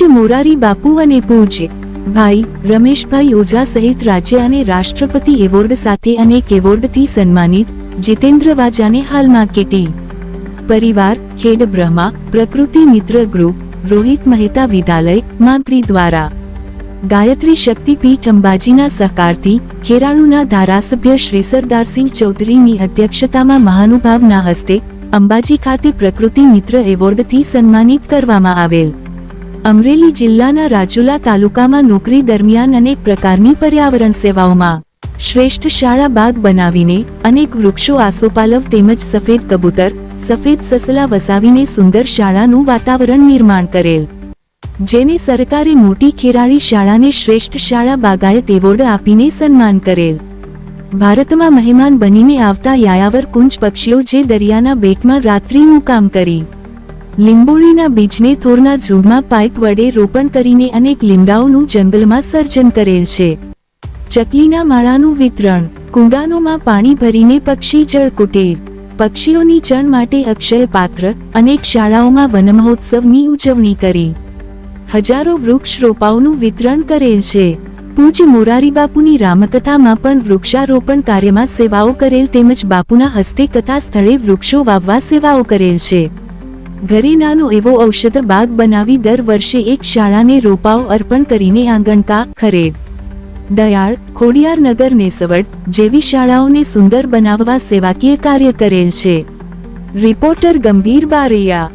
પૂજ્ય મોરારી બાપુ અને પૂજ્ય ભાઈ, રમેશભાઈ ઓઝા સહિત રાજ્ય અને રાષ્ટ્રપતિ એવોર્ડ સાથે અનેક એવોર્ડથી સન્માનિત જીતેન્દ્ર વાજાને હાલમાં કેટી. પરિવાર, ખેડ બ્રહ્મા, પ્રકૃતિ મિત્ર ગ્રુપ, રોહિત મહેતા વિદ્યાલય માંગરી દ્વારા. ગાયત્રી શક્તિપીઠ અંબાજીના સહકારથી ખેરાળુના ધારાસભ્ય શ્રી સરદારસિંહ ચૌધરીની અધ્યક્ષતામાં મહાનુભાવના હસ્તે અંબાજી ખાતે પ્રકૃતિ મિત્ર એવોર્ડથી સન્માનિત કરવામાં આવેલ. અમરેલી જિલ્લાના રાજુલા તાલુકામાં નોકરી દરમિયાન અનેક પ્રકારની પર્યાવરણ સેવાઓમાં શ્રેષ્ઠ શાળા બાગ બનાવીને અનેક વૃક્ષો, આસોપાલવ તેમજ સફેદ કબૂતર, સફેદ સસલા વસાવીને સુંદર શાળાનું વાતાવરણ નિર્માણ કરેલ. જેને સરકારે મોટી ખેરાળી શાળાને શ્રેષ્ઠ શાળા બાગાયત એવોર્ડ આપીને સન્માન કરેલ. ભારતમાં મહેમાન બનીને આવતા યાયાવર કુંજ પક્ષીઓ જે દરિયાના બેટમાં રાત્રિ મુકામ કરી લીંબોળીના બીજને થોરના ઝૂડમાં પાઇપ વડે રોપણ કરીને અનેક લીમડાઓનું જંગલમાં સર્જન કરેલ છે. ચકલીના માળાનું વિતરણ. કુંડાનોમાં પાણી ભરીને પક્ષી જળ કુટીર પક્ષીઓની ચણ માટે અક્ષય પાત્ર અનેક શાળાઓમાં વનમહોત્સવની ઉજવણી કરી. હજારો વૃક્ષ રોપાઓનું વિતરણ કરેલ છે. પૂજ મોરારી બાપુની રામકથામાં પણ વૃક્ષારોપણ કાર્યમાં સેવાઓ કરેલ તેમજ બાપુના હસ્તે કથા સ્થળે વૃક્ષો વાવવા સેવાઓ કરેલ છે. ઘરે નાનો એવો ઔષધ બાગ બનાવી દર વર્ષે એક શાળાને રોપાઓ અર્પણ કરીને આંગણતા ખરેડ દયાળ, ખોડિયાર નગર નેસવડ જેવી શાળાઓને સુંદર બનાવવા સેવાકીય કાર્ય કરેલ છે. રિપોર્ટર ગંભીર બારૈયા.